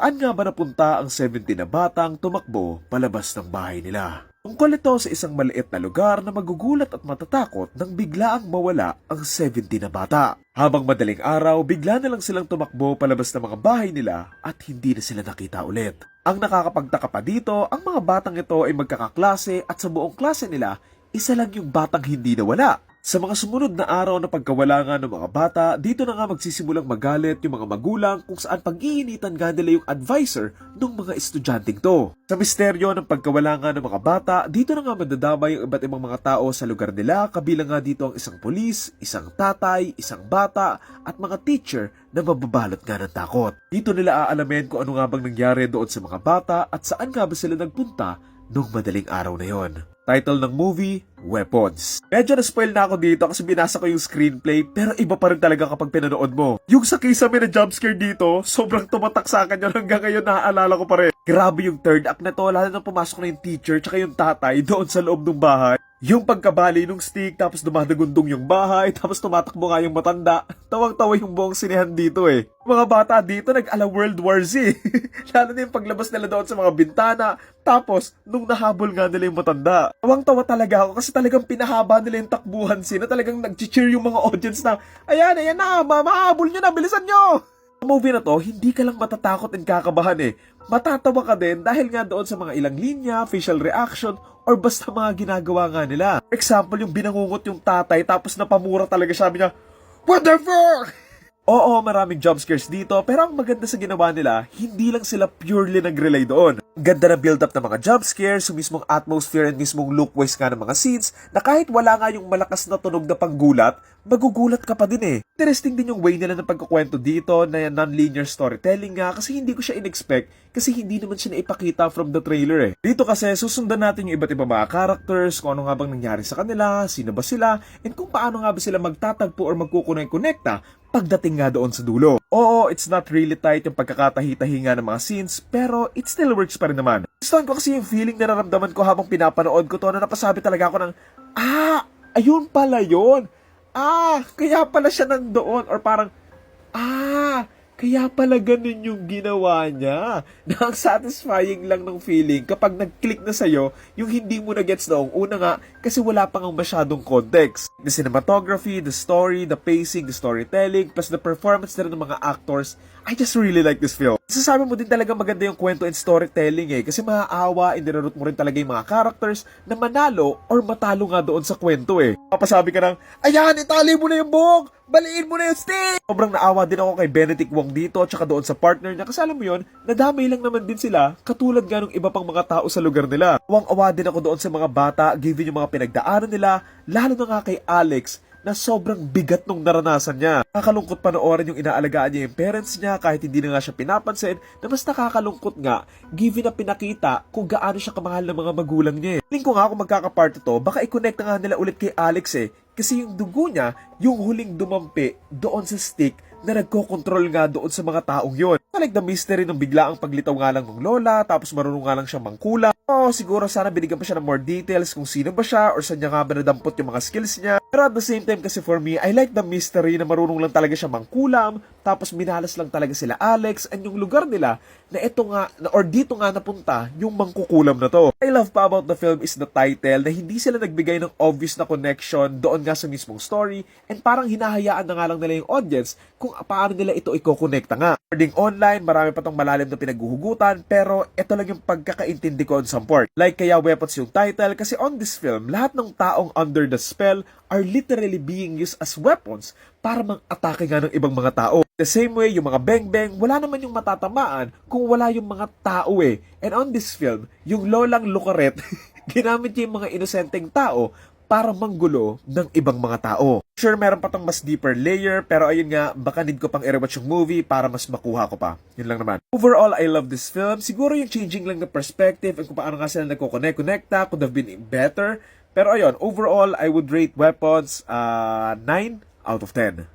Saan nga ba napunta ang 17 na batang tumakbo palabas ng bahay nila? Tungkol ito sa isang maliit na lugar na magugulat at matatakot nang biglaang mawala ang 70 na bata. Habang madaling araw, bigla na lang silang tumakbo palabas ng mga bahay nila at hindi na sila nakita ulit. Ang nakakapagtaka pa dito, ang mga batang ito ay magkakaklase at sa buong klase nila, isa lang yung batang hindi nawala. Sa mga sumunod na araw na pagkawala nga ng mga bata, dito na nga magsisimulang magalit yung mga magulang kung saan pag-iinitan nga nila yung advisor ng mga estudyanteng to. Sa misteryo ng pagkawala nga ng mga bata, dito na nga madadamay yung iba't ibang mga tao sa lugar nila, kabilang nga dito ang isang polis, isang tatay, isang bata, at mga teacher na mababalot nga ng takot. Dito nila aalamin kung ano nga bang nangyari doon sa mga bata at saan nga ba sila nagpunta nung madaling araw na yon. Title ng movie, Weapons. Medyo na-spoil na ako dito kasi binasa ko yung screenplay pero iba pa rin talaga kapag pinanood mo. Yung sa kisame na jumpscare dito, sobrang tumatak sa akin yun hanggang ngayon naaalala ko pa rin. Grabe yung third act na to, lalo na pumasok na yung teacher tsaka yung tatay doon sa loob ng bahay. Yung pagkabali ng stick, tapos dumadagundong yung bahay, tapos tumatakbo nga yung matanda. Tawang-tawa yung buong sinehan dito eh. Mga bata dito nag-ala World War Z. Lalo na yung paglabas nila doon sa mga bintana. Tapos, nung nahabol nga nila yung matanda. Tawang-tawa talaga ako kasi talagang pinahaba nila yung takbuhan scene na talagang nag-cheer yung mga audience na, Ayan, ayan na, ma mahabol nyo na, bilisan nyo! Movie na to, hindi ka lang matatakot and kakabahan eh. Matatawa ka din dahil nga doon sa mga ilang linya, facial reaction, or basta mga ginagawa nga nila. Example, yung binangungot yung tatay tapos napamura talaga sabi niya, What the fuck? Oo, maraming jump scares dito, pero ang maganda sa ginawa nila, hindi lang sila purely nag-relay doon. Ganda na build-up ng mga jump scares, yung mismong atmosphere and mismong look-wise nga ng mga scenes, na kahit wala nga yung malakas na tunog na panggulat, magugulat ka pa din eh. Interesting din yung way nila ng pagkukwento dito na non-linear storytelling nga kasi hindi ko siya in-expect kasi hindi naman siya naipakita from the trailer eh. Dito kasi susundan natin yung iba't ibang mga characters, kung ano nga bang nangyari sa kanila, sino ba sila, and kung paano nga ba sila magtatagpo or magkukunay-konekta pagdating nga doon sa dulo. Oo, it's not really tight yung pagkakatahi-tahi nga ng mga scenes, pero it still works pa rin naman. Gustuhan ko kasi yung feeling na naramdaman ko habang pinapanood ko to na napasabi talaga ako ng, ah, ayun pala yun. Ah, kaya pala siya nandoon. Or parang, ah, kaya pala ganun yung ginawa niya. Na ang satisfying lang ng feeling kapag nag-click na sa'yo yung hindi mo na gets noong una nga kasi wala pang ang masyadong context. The cinematography, the story, the pacing, the storytelling, plus the performance na rin ng mga actors, I just really like this film. Sasabi mo din talaga maganda yung kwento and storytelling eh kasi maaawa and dinarot mo rin talaga yung mga characters na manalo or matalo nga doon sa kwento eh. Papasabi ka ng, ayan, itali mo na yung buhok! Baliin mo na yung stick! Sobrang naawa din ako kay Benedict Wong dito tsaka doon sa partner niya kasi alam mo yun, nadamay lang naman din sila katulad nga ng iba pang mga tao sa lugar nila. Awang-awa din ako doon sa mga bata given yung mga pinagdaanan nila, lalo na nga kay Alex na sobrang bigat nung naranasan niya. Nakakalungkot panoorin yung inaalagaan niya yung parents niya kahit hindi na nga siya pinapansin na mas nakakalungkot nga given na pinakita kung gaano siya kamahal ng mga magulang niya. eh. Tingin ko nga kung magkakapart to, baka i-connect nga nila ulit kay Alex eh. Kasi yung dugo niya, yung huling dumampi doon sa stick na nagkokontrol nga doon sa mga taong yon. Like the mystery ng bigla ang paglitaw nga lang ng lola, tapos marunong nga lang siya mangkula. Oh, siguro sana binigyan pa siya ng more details kung sino ba siya or saan niya nga ba nadampot yung mga skills niya. Pero at the same time kasi for me, I like the mystery na marunong lang talaga siya mangkulam, tapos minalas lang talaga sila Alex and yung lugar nila na ito nga, na, or dito nga napunta yung mangkukulam na to. I love pa about the film is the title na hindi sila nagbigay ng obvious na connection doon nga sa mismong story and parang hinahayaan na nga lang nila yung audience kung paano nila ito i-connecta nga. According online, marami pa tong malalim na pinaghuhugutan pero ito lang yung pagkakaintindi ko on some part. Like kaya weapons yung title kasi on this film, lahat ng taong under the spell are literally being used as weapons para mang-atake nga ng ibang mga tao. The same way, yung mga beng-beng, wala naman yung matatamaan kung wala yung mga tao eh. And on this film, yung lolang lukaret, ginamit niya yung mga inosenteng tao para manggulo ng ibang mga tao. Sure, meron pa tong mas deeper layer, pero ayun nga, baka need ko pang i-rewatch yung movie para mas makuha ko pa. Yun lang naman. Overall, I love this film. Siguro yung changing lang ng perspective and kung paano nga sila nagko-connect-connecta could have been better. Pero ayun, overall, I would rate Weapons uh, 9 out of 10.